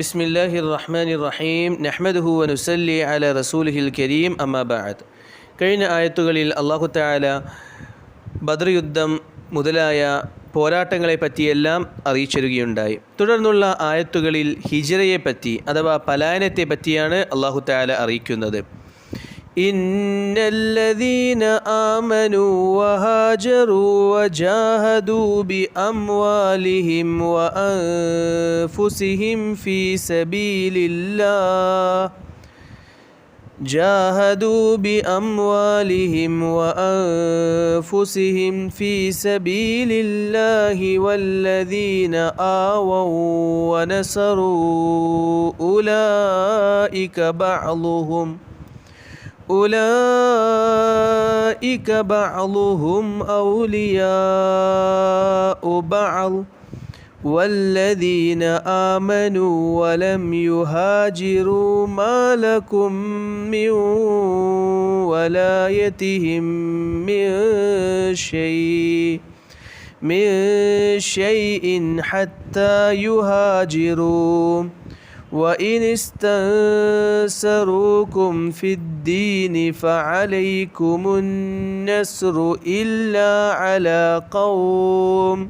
ബിസ്മില്ലാഹി റഹ്മാൻ റഹീം നഹ്മദുഹു വനുസല്ലി അല റസൂലുഹിൽ കരീം അമ്മാബാഅത്ത് കഴിഞ്ഞ ആയത്തുകളിൽ അള്ളാഹു താല ബദർ യുദ്ധം മുതലായ പോരാട്ടങ്ങളെപ്പറ്റിയെല്ലാം അറിയിച്ചിരുകയുണ്ടായി. തുടർന്നുള്ള ആയത്തുകളിൽ ഹിജറയെപ്പറ്റി അഥവാ പലായനത്തെപ്പറ്റിയാണ് അള്ളാഹു താല അറിയിക്കുന്നത്. إن الذين آمنوا وهاجروا وجاهدوا بأموالهم وأنفسهم في سبيل الله جاهدوا بأموالهم وأنفسهم في سبيل الله والذين آووا ونصروا أولئك بعضهم أولئك بعضهم أولياء بعض والذين آمنوا ولم يهاجروا ما لكم من ولايتهم من شيء من شيء حتى يهاجروا وإن استنصروكم في الدين فعليكم النصر إلا على قوم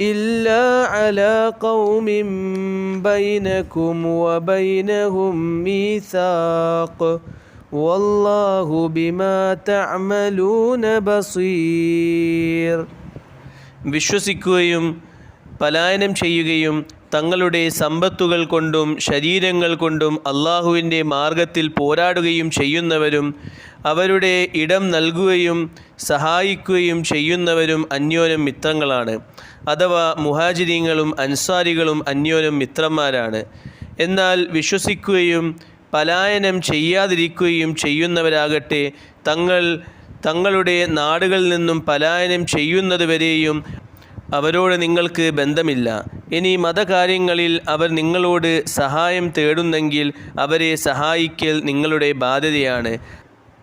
إلا على قوم بينكم وبينهم ميثاق والله بما تعملون بصير വിശ്വസിക്കുകയും പലായനം ചെയ്യുകയും തങ്ങളുടെ സമ്പത്തുകൾ കൊണ്ടും ശരീരങ്ങൾ കൊണ്ടും അള്ളാഹുവിന്റെ മാർഗത്തിൽ പോരാടുകയും ചെയ്യുന്നവരും അവരുടെ ഇടം നൽകുകയും സഹായിക്കുകയും ചെയ്യുന്നവരും അന്യോന്യം മിത്രങ്ങളാണ്. അഥവാ മുഹാജിരിങ്ങളും അൻസാരികളും അന്യോന്യം മിത്രന്മാരാണ്. എന്നാൽ വിശ്വസിക്കുകയും പലായനം ചെയ്യാതിരിക്കുകയും ചെയ്യുന്നവരാകട്ടെ തങ്ങൾ തങ്ങളുടെ നാടുകളിൽ നിന്നും പലായനം ചെയ്യുന്നതുവരെയും അവരോട് നിങ്ങൾക്ക് ബന്ധമില്ല. ഇനി മതകാര്യങ്ങളിൽ അവർ നിങ്ങളോട് സഹായം തേടുന്നെങ്കിൽ അവരെ സഹായിക്കൽ നിങ്ങളുടെ ബാധ്യതയാണ്.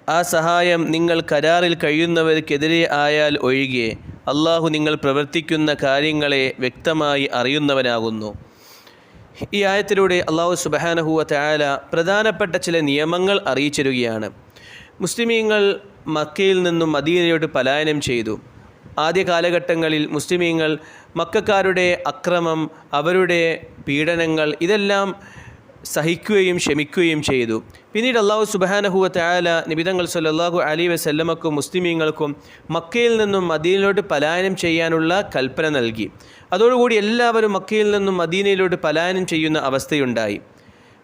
ആ സഹായം നിങ്ങൾ കരാറിൽ കഴിയുന്നവർക്കെതിരെ ആയാൽ ഒഴികെ അള്ളാഹു നിങ്ങൾ പ്രവർത്തിക്കുന്ന കാര്യങ്ങളെ വ്യക്തമായി അറിയുന്നവനാകുന്നു. ഈ ആയത്തിലൂടെ അള്ളാഹു സുബഹാനഹുവ പ്രധാനപ്പെട്ട ചില നിയമങ്ങൾ അറിയിച്ചിരുകയാണ്. മുസ്ലിമീങ്ങൾ മക്കയിൽ നിന്നും മദീനയോട്ട് പലായനം ചെയ്തു. ആദ്യ കാലഘട്ടങ്ങളിൽ മുസ്ലിമീങ്ങൾ മക്കാരുടെ അക്രമം അവരുടെ പീഡനങ്ങൾ ഇതെല്ലാം സഹിക്കുകയും ക്ഷമിക്കുകയും ചെയ്തു. പിന്നീട് അള്ളാഹു സുബാനഹുവ തയാല നിബിതങ്ങൾ സല്ലാഹു അലി വസല്ലമക്കും മുസ്ലിമീങ്ങൾക്കും മക്കയിൽ നിന്നും മദീനയിലോട്ട് പലായനം ചെയ്യാനുള്ള കൽപ്പന നൽകി. അതോടുകൂടി എല്ലാവരും മക്കയിൽ നിന്നും മദീനയിലോട്ട് പലായനം ചെയ്യുന്ന അവസ്ഥയുണ്ടായി.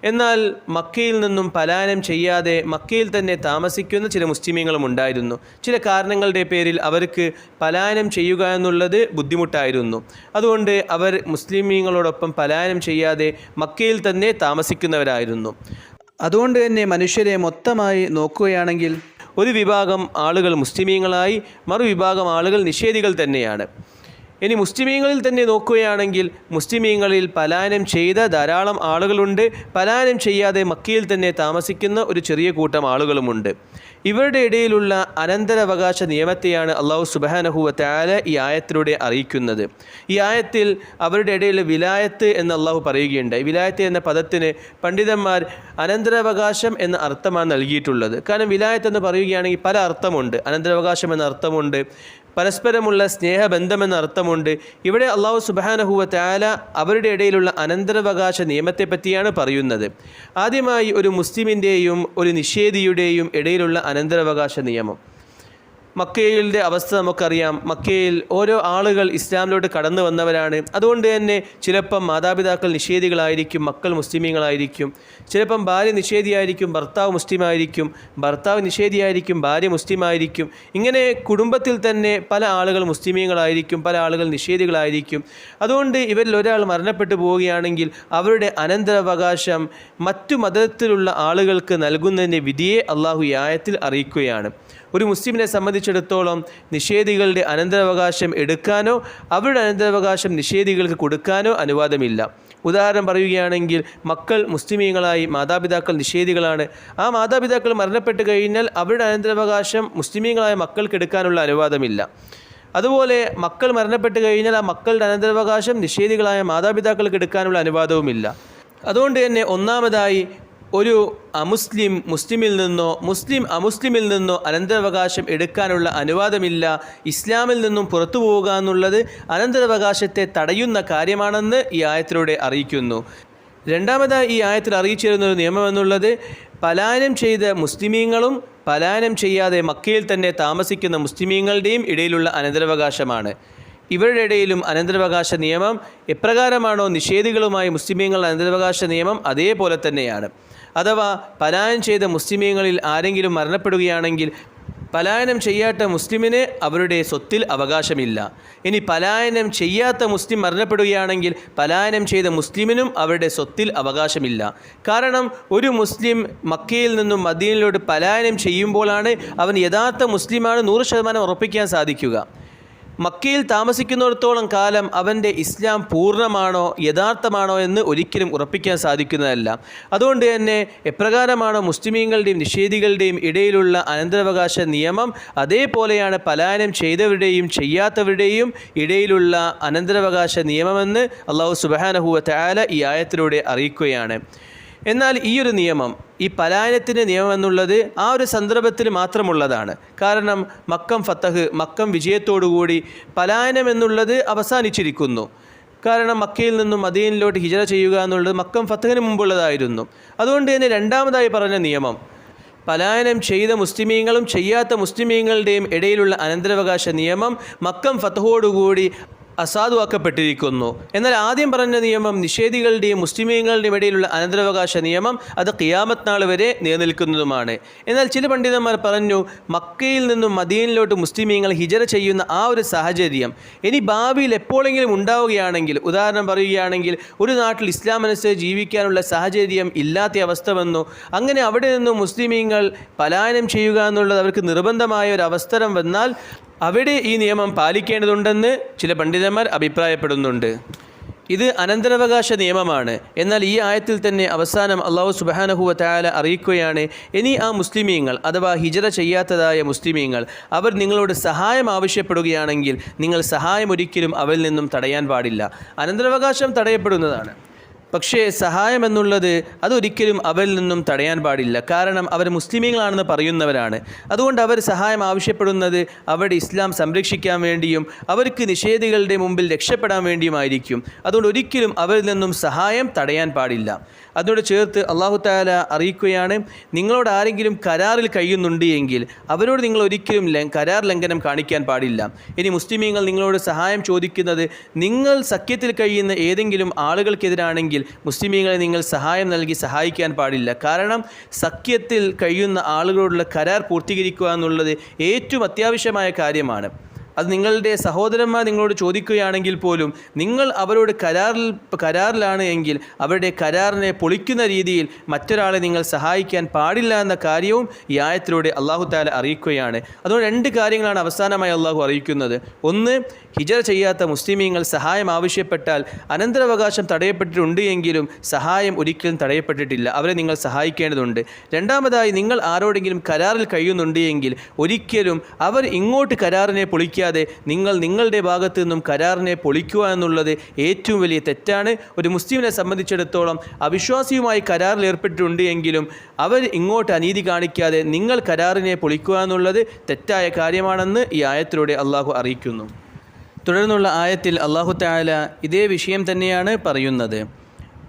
എന്നാൽ മക്കയിൽ നിന്നും പലായനം ചെയ്യാതെ മക്കയിൽ തന്നെ താമസിക്കുന്ന ചില മുസ്ലിമീങ്ങളും ഉണ്ടായിരുന്നു. ചില കാരണങ്ങളുടെ പേരിൽ അവർക്ക് പലായനം ചെയ്യുക എന്നുള്ളത് ബുദ്ധിമുട്ടായിരുന്നു. അതുകൊണ്ട് അവർ മുസ്ലിമീങ്ങളോടൊപ്പം പലായനം ചെയ്യാതെ മക്കയിൽ തന്നെ താമസിക്കുന്നവരായിരുന്നു. അതുകൊണ്ട് തന്നെ മനുഷ്യരെ മൊത്തമായി നോക്കുകയാണെങ്കിൽ ഒരു വിഭാഗം ആളുകൾ മുസ്ലിമീങ്ങളായി മറുവിഭാഗം ആളുകൾ നിഷേധികൾ തന്നെയാണ്. ഇനി മുസ്ലിമീങ്ങളിൽ തന്നെ നോക്കുകയാണെങ്കിൽ മുസ്ലിമീങ്ങളിൽ പലായനം ചെയ്ത ധാരാളം ആളുകളുണ്ട്. പലായനം ചെയ്യാതെ മക്കയിൽ തന്നെ താമസിക്കുന്ന ഒരു ചെറിയ കൂട്ടം ആളുകളുമുണ്ട്. ഇവരുടെ ഇടയിലുള്ള അനന്തരാവകാശ നിയമത്തെയാണ് അള്ളാഹു സുബാനഹുവ താല ഈ ആയത്തിലൂടെ അറിയിക്കുന്നത്. ഈ ആയത്തിൽ അവരുടെ ഇടയിൽ വിലായത്ത് എന്ന് അള്ളാഹു പറയുകയുണ്ടായി. വിലായത്ത് എന്ന പദത്തിന് പണ്ഡിതന്മാർ അനന്തരാവകാശം എന്ന അർത്ഥമാണ് നൽകിയിട്ടുള്ളത്. കാരണം വിലായത്ത് എന്ന് പറയുകയാണെങ്കിൽ പല അർത്ഥമുണ്ട്. അനന്തരാവകാശം എന്ന അർത്ഥമുണ്ട്. പരസ്പരമുള്ള സ്നേഹബന്ധമെന്ന അർത്ഥമുണ്ട് ഇവിടെ അള്ളാഹു സുബാനഹുവ താല അവരുടെ ഇടയിലുള്ള അനന്തരാവകാശ നിയമത്തെപ്പറ്റിയാണ് പറയുന്നത്. ആദ്യമായി ഒരു മുസ്ലിമിന്റെയും ഒരു നിഷേധിയുടെയും ഇടയിലുള്ള അനന്തരാവകാശ നിയമം. മക്കയിലെ അവസ്ഥ നമുക്കറിയാം. മക്കയിൽ ഓരോ ആളുകൾ ഇസ്ലാമിലോട്ട് കടന്നു വന്നവരാണ്. അതുകൊണ്ട് തന്നെ ചിലപ്പം മാതാപിതാക്കൾ നിഷേധികളായിരിക്കും മക്കൾ മുസ്ലിമീങ്ങളായിരിക്കും. ചിലപ്പം ഭാര്യ നിഷേധിയായിരിക്കും ഭർത്താവ് മുസ്ലിമായിരിക്കും. ഭർത്താവ് നിഷേധിയായിരിക്കും ഭാര്യ മുസ്ലിമായിരിക്കും. ഇങ്ങനെ കുടുംബത്തിൽ തന്നെ പല ആളുകൾ മുസ്ലിമീങ്ങളായിരിക്കും പല ആളുകൾ നിഷേധികളായിരിക്കും. അതുകൊണ്ട് ഇവരിൽ ഒരാൾ മരണപ്പെട്ടു പോവുകയാണെങ്കിൽ അവരുടെ അനന്തരാവകാശം മറ്റു മതത്തിലുള്ള ആളുകൾക്ക് നൽകുന്നതിന്റെ വിധിയെ അള്ളാഹു യായത്തിൽ അറിയിക്കുകയാണ്. ഒരു മുസ്ലിമിനെ സംബന്ധിച്ചിടത്തോളം നിഷേധികളുടെ അനന്തരാവകാശം എടുക്കാനോ അവരുടെ അനന്തരാവകാശം നിഷേധികൾക്ക് കൊടുക്കാനോ അനുവാദമില്ല. ഉദാഹരണം പറയുകയാണെങ്കിൽ മക്കൾ മുസ്ലിമീങ്ങളായി മാതാപിതാക്കൾ നിഷേധികളാണ്. ആ മാതാപിതാക്കൾ മരണപ്പെട്ട് കഴിഞ്ഞാൽ അവരുടെ അനന്തരാവകാശം മുസ്ലിമീങ്ങളായ മക്കൾക്ക് എടുക്കാനുള്ള അനുവാദമില്ല. അതുപോലെ മക്കൾ മരണപ്പെട്ട് കഴിഞ്ഞാൽ ആ മക്കളുടെ അനന്തരാവകാശം നിഷേധികളായ മാതാപിതാക്കൾക്ക് എടുക്കാനുള്ള അനുവാദവുമില്ല. അതുകൊണ്ട് തന്നെ ഒന്നാമതായി ഒരു അമുസ്ലിം മുസ്ലിമിൽ നിന്നോ മുസ്ലിം അമുസ്ലിമിൽ നിന്നോ അനന്തരാവകാശം എടുക്കാനുള്ള അനുവാദമില്ല. ഇസ്ലാമിൽ നിന്നും പുറത്തു പോവുക എന്നുള്ളത് അനന്തരാവകാശത്തെ തടയുന്ന കാര്യമാണെന്ന് ഈ ആയത്തിലൂടെ അറിയിക്കുന്നു. രണ്ടാമതായി ഈ ആയത്തിൽ അറിയിച്ചു തരുന്ന ഒരു നിയമം എന്നുള്ളത് പലായനം ചെയ്ത മുസ്ലിമീങ്ങളും പലായനം ചെയ്യാതെ മക്കയിൽ തന്നെ താമസിക്കുന്ന മുസ്ലിമീങ്ങളുടെയും ഇടയിലുള്ള അനന്തരാവകാശമാണ്. ഇവരുടെ ഇടയിലും അനന്തരാവകാശ നിയമം എപ്രകാരമാണോ നിഷേധികളുമായി മുസ്ലിമീങ്ങളുടെ അനന്തരാവകാശ നിയമം അതേപോലെ തന്നെയാണ്. അഥവാ പലായനം ചെയ്ത മുസ്ലിമീങ്ങളിൽ ആരെങ്കിലും മരണപ്പെടുകയാണെങ്കിൽ പലായനം ചെയ്യാത്ത മുസ്ലിമിന് അവരുടെ സ്വത്തിൽ അവകാശമില്ല. ഇനി പലായനം ചെയ്യാത്ത മുസ്ലിം മരണപ്പെടുകയാണെങ്കിൽ പലായനം ചെയ്ത മുസ്ലിമിനും അവരുടെ സ്വത്തിൽ അവകാശമില്ല. കാരണം ഒരു മുസ്ലിം മക്കയിൽ നിന്നും മദീനയിലോട്ട് പലായനം ചെയ്യുമ്പോഴാണ് അവൻ യഥാർത്ഥ മുസ്ലിമാണ് നൂറ് ശതമാനം ഉറപ്പിക്കാൻ സാധിക്കുക. മക്കയിൽ താമസിക്കുന്നിടത്തോളം കാലം അവന്റെ ഇസ്ലാം പൂർണമാണോ യഥാർത്ഥമാണോ എന്ന് ഒരിക്കലും ഉറപ്പിക്കാൻ സാധിക്കുന്നതല്ല. അതുകൊണ്ട് തന്നെ എപ്രകാരമാണോ മുസ്ലിമീങ്ങളുടെയും നിഷേധികളുടെയും ഇടയിലുള്ള അനന്തരാവകാശ നിയമം അതേപോലെയാണ് പലായനം ചെയ്തവരുടെയും ചെയ്യാത്തവരുടെയും ഇടയിലുള്ള അനന്തരാവകാശ നിയമമെന്ന് അള്ളാഹു സുബാനഹുവ തയാല ഈ ആയത്തിലൂടെ അറിയിക്കുകയാണ്. എന്നാൽ ഈ ഒരു നിയമം ഈ പലായനത്തിന്റെ നിയമം എന്നുള്ളത് ആ ഒരു സന്ദർഭത്തിൽ മാത്രമുള്ളതാണ്. കാരണം മക്കം ഫത്തഹ് മക്കം വിജയത്തോടുകൂടി പലായനം എന്നുള്ളത് അവസാനിച്ചിരിക്കുന്നു. കാരണം മക്കയിൽ നിന്നും മദീനിലോട്ട് ഹിജറ ചെയ്യുക എന്നുള്ളത് മക്കം ഫത്തഹിന് മുമ്പുള്ളതായിരുന്നു. അതുകൊണ്ട് തന്നെ രണ്ടാമതായി പറഞ്ഞ നിയമം പലായനം ചെയ്ത മുസ്ലിമീങ്ങളും ചെയ്യാത്ത മുസ്ലിമീങ്ങളുടെയും ഇടയിലുള്ള അനന്തരാവകാശ നിയമം മക്കം ഫത്തഹോടുകൂടി അസാധുവാക്കപ്പെട്ടിരിക്കുന്നു. എന്നാൽ ആദ്യം പറഞ്ഞ നിയമം നിഷേധികളുടെയും മുസ്ലിമീങ്ങളുടെയും ഇടയിലുള്ള അനന്തരാവകാശ നിയമം അത് ഖിയാമത്ത് നാൾ വരെ നിലനിൽക്കുന്നതുമാണ്. എന്നാൽ ചില പണ്ഡിതന്മാർ പറഞ്ഞു മക്കയിൽ നിന്നും മദീനിലോട്ട് മുസ്ലിമീങ്ങൾ ഹിജറ ചെയ്യുന്ന ആ ഒരു സാഹചര്യം ഇനി ഭാവിയിൽ എപ്പോഴെങ്കിലും ഉണ്ടാവുകയാണെങ്കിൽ ഉദാഹരണം പറയുകയാണെങ്കിൽ ഒരു നാട്ടിൽ ഇസ്ലാം അനുസരിച്ച് ജീവിക്കാനുള്ള സാഹചര്യം ഇല്ലാത്ത അവസ്ഥ വന്നു. അങ്ങനെ അവിടെ നിന്നും മുസ്ലിമീങ്ങൾ പലായനം ചെയ്യുക എന്നുള്ളത് അവർക്ക് നിർബന്ധമായ ഒരു അവസരം വന്നാൽ അവിടെ ഈ നിയമം പാലിക്കേണ്ടതുണ്ടെന്ന് ചില പണ്ഡിതന്മാർ അഭിപ്രായപ്പെടുന്നുണ്ട്. ഇത് അനന്തരാവകാശ നിയമമാണ്. എന്നാൽ ഈ ആയത്തിൽ തന്നെ അവസാനം അള്ളാഹു സുബാനഹുവ തായാല അറിയിക്കുകയാണ് ഇനി ആ മുസ്ലിമീങ്ങൾ അഥവാ ഹിജറ ചെയ്യാത്തതായ മുസ്ലിമീങ്ങൾ അവർ നിങ്ങളോട് സഹായം ആവശ്യപ്പെടുകയാണെങ്കിൽ നിങ്ങൾ സഹായം ഒരിക്കലും അവരിൽ നിന്നും തടയാൻ പാടില്ല. അനന്തരാവകാശം തടയപ്പെടുന്നതാണ്. പക്ഷേ സഹായം എന്നുള്ളത് അതൊരിക്കലും അവരിൽ നിന്നും തടയാൻ പാടില്ല. കാരണം അവർ മുസ്ലിമീങ്ങളാണെന്ന് പറയുന്നവരാണ്. അതുകൊണ്ട് അവർ സഹായം ആവശ്യപ്പെടുന്നത് അവരുടെ ഇസ്ലാം സംരക്ഷിക്കാൻ വേണ്ടിയും അവർക്ക് നിഷേധികളുടെ മുമ്പിൽ രക്ഷപ്പെടാൻ വേണ്ടിയുമായിരിക്കും. അതുകൊണ്ട് ഒരിക്കലും അവരിൽ നിന്നും സഹായം തടയാൻ പാടില്ല. അതിനോട് ചേർത്ത് അള്ളാഹു താല അറിയിക്കുകയാണ് നിങ്ങളോട് ആരെങ്കിലും കരാറിൽ കഴിയുന്നുണ്ട് എങ്കിൽ അവരോട് നിങ്ങൾ ഒരിക്കലും കരാർ ലംഘനം കാണിക്കാൻ പാടില്ല. ഇനി മുസ്ലിമീങ്ങൾ നിങ്ങളോട് സഹായം ചോദിക്കുന്നത് നിങ്ങൾ സഖ്യത്തിൽ കഴിയുന്ന ഏതെങ്കിലും ആളുകൾക്കെതിരാണെങ്കിൽ മുസ്ലിമീങ്ങളെ നിങ്ങൾ സഹായം നൽകി സഹായിക്കാൻ പാടില്ല. കാരണം സഖ്യത്തിൽ കഴിയുന്ന ആളുകളോടുള്ള കരാർ പൂർത്തീകരിക്കുക എന്നുള്ളത് ഏറ്റവും അത്യാവശ്യമായ കാര്യമാണ്. അത് നിങ്ങളുടെ സഹോദരന്മാർ നിങ്ങളോട് ചോദിക്കുകയാണെങ്കിൽ പോലും നിങ്ങൾ അവരോട് കരാറിൽ കരാറിലാണ് എങ്കിൽ അവരുടെ കരാറിനെ പൊളിക്കുന്ന രീതിയിൽ മറ്റൊരാളെ നിങ്ങൾ സഹായിക്കാൻ പാടില്ല എന്ന കാര്യവും ഈ ആയത്തിലൂടെ അള്ളാഹു താല അറിയിക്കുകയാണ്. അതുകൊണ്ട് രണ്ട് കാര്യങ്ങളാണ് അവസാനമായി അള്ളാഹു അറിയിക്കുന്നത്. ഒന്ന് ഹിജറ ചെയ്യാത്ത മുസ്ലിമീങ്ങൾ സഹായം ആവശ്യപ്പെട്ടാൽ അനന്തരാവകാശം തടയപ്പെട്ടിട്ടുണ്ട് എങ്കിലും സഹായം ഒരിക്കലും തടയപ്പെട്ടിട്ടില്ല. അവരെ നിങ്ങൾ സഹായിക്കേണ്ടതുണ്ട്. രണ്ടാമതായി നിങ്ങൾ ആരോടെങ്കിലും കരാറിൽ കഴിയുന്നുണ്ട് എങ്കിൽ ഒരിക്കലും അവർ ഇങ്ങോട്ട് കരാറിനെ പൊളിക്കാതെ നിങ്ങൾ നിങ്ങളുടെ ഭാഗത്തു നിന്നും കരാറിനെ പൊളിക്കുക എന്നുള്ളത് ഏറ്റവും വലിയ തെറ്റാണ് ഒരു മുസ്ലിമിനെ സംബന്ധിച്ചിടത്തോളം അവിശ്വാസിയുമായി കരാറിൽ ഏർപ്പെട്ടിട്ടുണ്ട് എങ്കിലും അവർ ഇങ്ങോട്ട് അനീതി കാണിക്കാതെ നിങ്ങൾ കരാറിനെ പൊളിക്കുക എന്നുള്ളത് തെറ്റായ കാര്യമാണെന്ന് ഈ ആയത്തിലൂടെ അള്ളാഹു അറിയിക്കുന്നു തുടർന്നുള്ള ആയത്തിൽ അള്ളാഹു താല ഇതേ വിഷയം തന്നെയാണ് പറയുന്നത്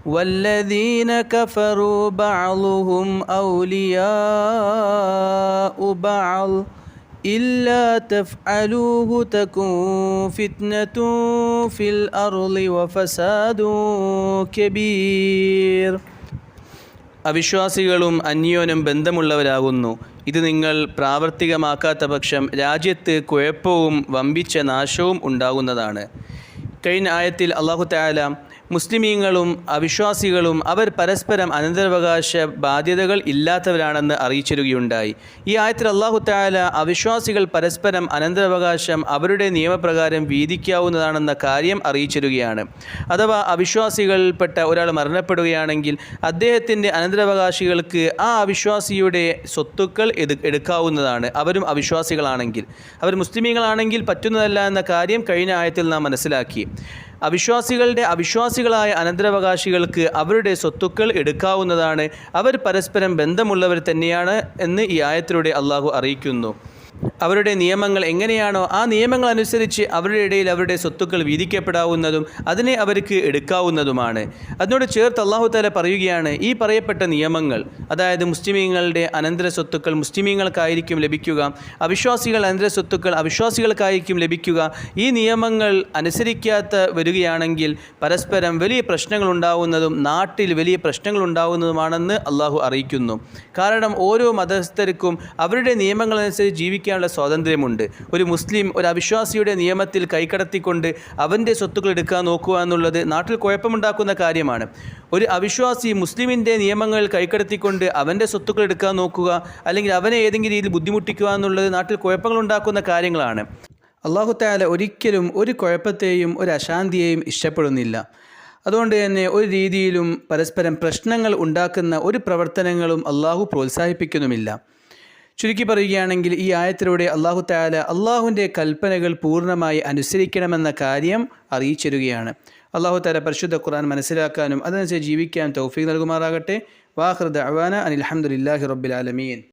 والذين كفروا بعضهم أولياء بعض إلا تفعلوه تكن فتنة في الأرض وفساد كبير അവിശ്വാസികളും അന്യോന്യം ബന്ധമുള്ളവരാകുന്നു ഇത് നിങ്ങൾ പ്രാവർത്തികമാക്കാത്ത പക്ഷം രാജ്യത്ത് കുഴപ്പവും വമ്പിച്ച നാശവും ഉണ്ടാകുന്നതാണ് കഴിഞ്ഞ ആയത്തിൽ അള്ളാഹു താല മുസ്ലിമീങ്ങളും അവിശ്വാസികളും അവർ പരസ്പരം അനന്തരാവകാശ ബാധ്യതകൾ ഇല്ലാത്തവരാണെന്ന് അറിയിച്ചിരുകയുണ്ടായി ഈ ആയത്തിൽ അള്ളാഹു താല അവിശ്വാസികൾ പരസ്പരം അനന്തരാവകാശം അവരുടെ നിയമപ്രകാരം വീതിക്കാവുന്നതാണെന്ന കാര്യം അറിയിച്ചിരുകയാണ് അഥവാ അവിശ്വാസികൾപ്പെട്ട ഒരാൾ മരണപ്പെടുകയാണെങ്കിൽ അദ്ദേഹത്തിന്റെ അനന്തരാവകാശികൾക്ക് ആ അവിശ്വാസിയുടെ സ്വത്തുക്കൾ എടുക്കാവുന്നതാണ്. അവരും അവിശ്വാസികളാണെങ്കിൽ. അവർ മുസ്ലിമീങ്ങളാണെങ്കിൽ പറ്റുന്നതല്ല എന്ന കാര്യം കഴിഞ്ഞ ആയത്തിൽ നാം മനസ്സിലാക്കി. അവിശ്വാസികളുടെ അവിശ്വാസികളായ അനന്തരാവകാശികൾക്ക് അവരുടെ സ്വത്തുക്കൾ എടുക്കാവുന്നതാണ്. അവർ പരസ്പരം ബന്ധമുള്ളവർ തന്നെയാണ് എന്ന് ഈ ആയത്തിലൂടെ അള്ളാഹു അറിയിക്കുന്നു. അവരുടെ നിയമങ്ങൾ എങ്ങനെയാണോ ആ നിയമങ്ങൾ അനുസരിച്ച് അവരുടെ ഇടയിൽ അവരുടെ സ്വത്തുക്കൾ വീതിക്കപ്പെടാവുന്നതും അതിനെ അവർക്ക് എടുക്കാവുന്നതുമാണ്. അതിനോട് ചേർത്ത് അള്ളാഹു താല പറയുകയാണ് ഈ പറയപ്പെട്ട നിയമങ്ങൾ അതായത് മുസ്ലിമീങ്ങളുടെ അനന്തര സ്വത്തുക്കൾ മുസ്ലിമീങ്ങൾക്കായിരിക്കും ലഭിക്കുക അവിശ്വാസികൾ അനന്തര സ്വത്തുക്കൾ അവിശ്വാസികൾക്കായിരിക്കും ലഭിക്കുക ഈ നിയമങ്ങൾ അനുസരിക്കാത്ത വരികയാണെങ്കിൽ പരസ്പരം വലിയ പ്രശ്നങ്ങൾ ഉണ്ടാവുന്നതും നാട്ടിൽ വലിയ പ്രശ്നങ്ങൾ ഉണ്ടാവുന്നതുമാണെന്ന് അള്ളാഹു അറിയിക്കുന്നു. കാരണം ഓരോ മതസ്ഥർക്കും അവരുടെ നിയമങ്ങളനുസരിച്ച് ജീവിക്കാനുള്ള സ്വാതന്ത്ര്യമുണ്ട്. ഒരു മുസ്ലിം ഒരു അവിശ്വാസിയുടെ നിയമത്തിൽ കൈക്കടത്തിക്കൊണ്ട് അവന്റെ സ്വത്തുക്കൾ എടുക്കാൻ നോക്കുക എന്നുള്ളത് നാട്ടിൽ കുഴപ്പമുണ്ടാക്കുന്ന കാര്യമാണ്. ഒരു അവിശ്വാസി മുസ്ലിമിന്റെ നിയമങ്ങൾ കൈക്കടത്തിക്കൊണ്ട് അവന്റെ സ്വത്തുക്കൾ എടുക്കാൻ നോക്കുക അല്ലെങ്കിൽ അവനെ ഏതെങ്കിലും രീതിയിൽ ബുദ്ധിമുട്ടിക്കുക എന്നുള്ളത് നാട്ടിൽ കുഴപ്പങ്ങളുണ്ടാക്കുന്ന കാര്യങ്ങളാണ്. അള്ളാഹുത്താല ഒരിക്കലും ഒരു കുഴപ്പത്തെയും ഒരു അശാന്തിയെയും ഇഷ്ടപ്പെടുന്നില്ല. അതുകൊണ്ട് തന്നെ ഒരു രീതിയിലും പരസ്പരം പ്രശ്നങ്ങൾ ഉണ്ടാക്കുന്ന ഒരു പ്രവർത്തനങ്ങളും അള്ളാഹു പ്രോത്സാഹിപ്പിക്കുന്നുമില്ല. ചുരുക്കി പറയുകയാണെങ്കിൽ ഈ ആയത്തിലൂടെ അള്ളാഹു താല അള്ളാഹുവിന്റെ കൽപ്പനകൾ പൂർണമായി അനുസരിക്കണമെന്ന കാര്യം അറിയിച്ചിരുകയാണ്. അള്ളാഹു താല പരിശുദ്ധ ഖുർആൻ മനസ്സിലാക്കാനും അതനുസരിച്ച് ജീവിക്കാൻ തൗഫീഖ് നൽകുമാറാകട്ടെ. വാഹൃദ് അവാന അനിൽഹമുല്ലാഹി റബ്ബിൽ ആലമീൻ.